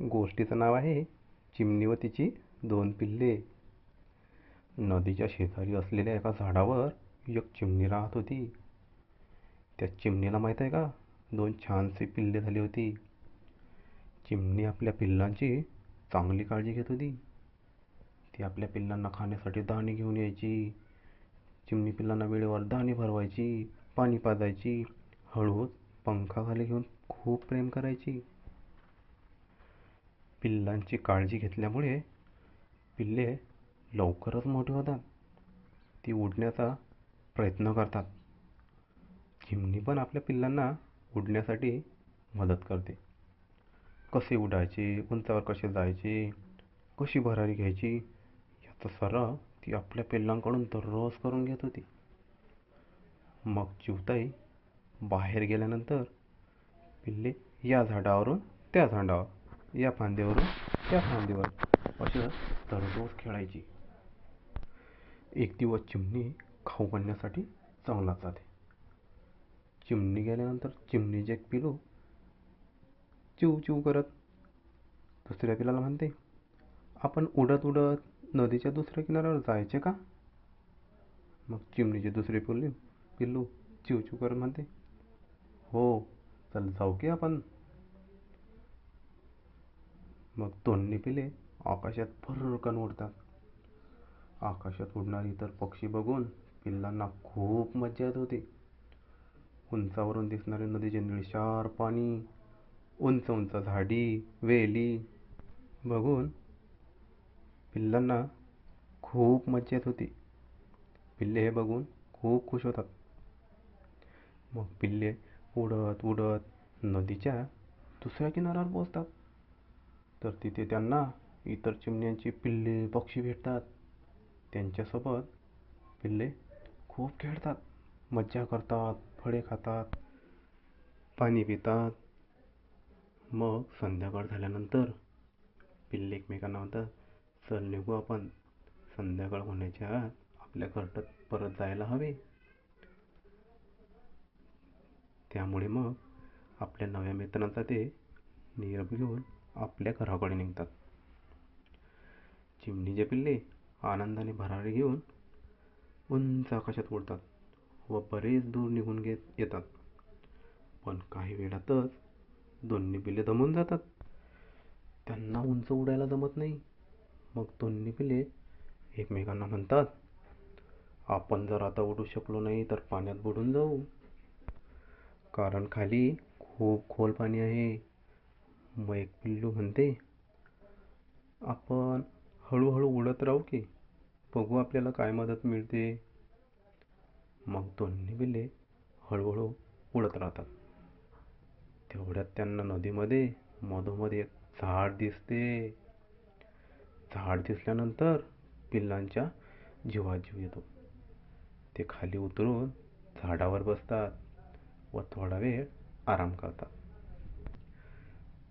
गोष्टीचं नाव आहे चिमणी व तिची दोन पिल्ले. नदीच्या शेजारी असलेल्या एका झाडावर एक चिमणी राहत होती. त्या चिमणीला माहीत आहे का? दोन छानसे पिल्ले झाली होती. चिमणी आपल्या पिल्लांची चांगली काळजी घेत होती. ती आपल्या पिल्लांना खाण्यासाठी दाणे घेऊन यायची. चिमणी पिल्लांना वेळेवर दाणे भरवायची पाणी पाजायची हळूहळू पंखाखाली घेऊन खूप प्रेम करायची. पिल्लांची काळजी घेतल्यामुळे पिल्ले लवकरच मोठे होतात. ती उडण्याचा प्रयत्न करतात. चिमणी पण आपल्या पिल्लांना उडण्यासाठी मदत करते. कसे उडायचे उंचावर कसे जायचे कशी भरारी घ्यायची याचा सराव ती आपल्या पिल्लांकडून दररोज करून घेत होती. मग चिवताई बाहेर गेल्यानंतर पिल्ले या झाडावरून त्या झाडावर या फांदीवरून त्या फांदीवर अशा दररोज खेळायची. एक दिवस चिमणी खाऊ बनण्यासाठी चांगला जाते. चिमणी गेल्यानंतर चिमणीचे एक पिलू चिव चिव करत दुसऱ्या पिलाला म्हणते आपण उडत उडत नदीच्या दुसऱ्या किनाऱ्यावर जायचे का? मग चिमणीचे दुसरे पिल्लू पिल्लू चिव चिव करत म्हणते हो चल जाऊ की आपण. मग दोन्ही पिले आकाशात भरकन उडतात. आकाशात उडणारे इतर पक्षी बघून पिल्लांना खूप मज्जा येत होती. उंचावरून दिसणारे नदीचे निळशार पाणी उंच उंच झाडी वेली बघून पिल्लांना खूप मज्जा येत होती. पिल्ले हे बघून खूप खुश होतात. मग पिल्ले उडत उडत नदीच्या दुसऱ्या किनाऱ्यावर पोचतात तर तिथे त्यांना इतर चिमण्यांची पिल्ले पक्षी भेटतात. त्यांच्यासोबत पिल्ले खूप खेळतात. मज्जा करतात फळे खातात पाणी पितात. मग संध्याकाळ झाल्यानंतर पिल्ले एकमेकांना म्हणतात चल निघू आपण. संध्याकाळ होण्याच्या आत आपल्या घरटत परत जायला हवे. त्यामुळे मग आपल्या नव्या मित्रांचा ते निरोप घेऊन आपल्या घराकडे निघतात. चिमणीचे पिल्ले आनंदाने भरारी घेऊन उंच आकाशात उडतात व बरेच दूर निघून घेत येतात. पण काही वेळातच दोन्ही पिल्ले दमून जातात. त्यांना उंच उडायला जमत नाही. मग दोन्ही पिल्ले एकमेकांना म्हणतात आपण जर आता उडू शकलो नाही तर पाण्यात बुडून जाऊ. कारण खाली खूप खोल पाणी आहे. मग एक पिल्लू म्हणते आपण हळूहळू उडत राहू की? बघू आपल्याला काय मदत मिळते. मग दोन्ही पिल्ले हळूहळू उडत राहतात. तेवढ्यात त्यांना नदीमध्ये मधोमध एक झाड दिसते. झाड दिसल्यानंतर पिल्लांच्या जीवाजीव येतो. ते खाली उतरून झाडावर बसतात व थोडा वेळ आराम करतात.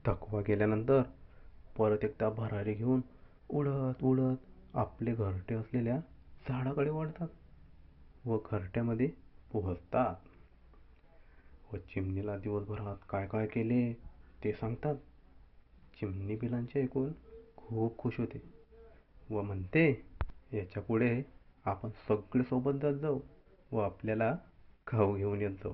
थकवा गेल्यानंतर परत एकदा भरारी घेऊन उडत उडत आपले घरटे असलेल्या झाडाकडे वाढतात व घरट्यामध्ये पोहोचतात. व चिमणीला दिवसभरात काय काय केले ते सांगतात. चिमणी बिलांचे ऐकून खूप खुश होते व म्हणते याच्यापुढे आपण सगळे सोबत जात जाऊ व आपल्याला खाऊ घेऊन येत जाऊ.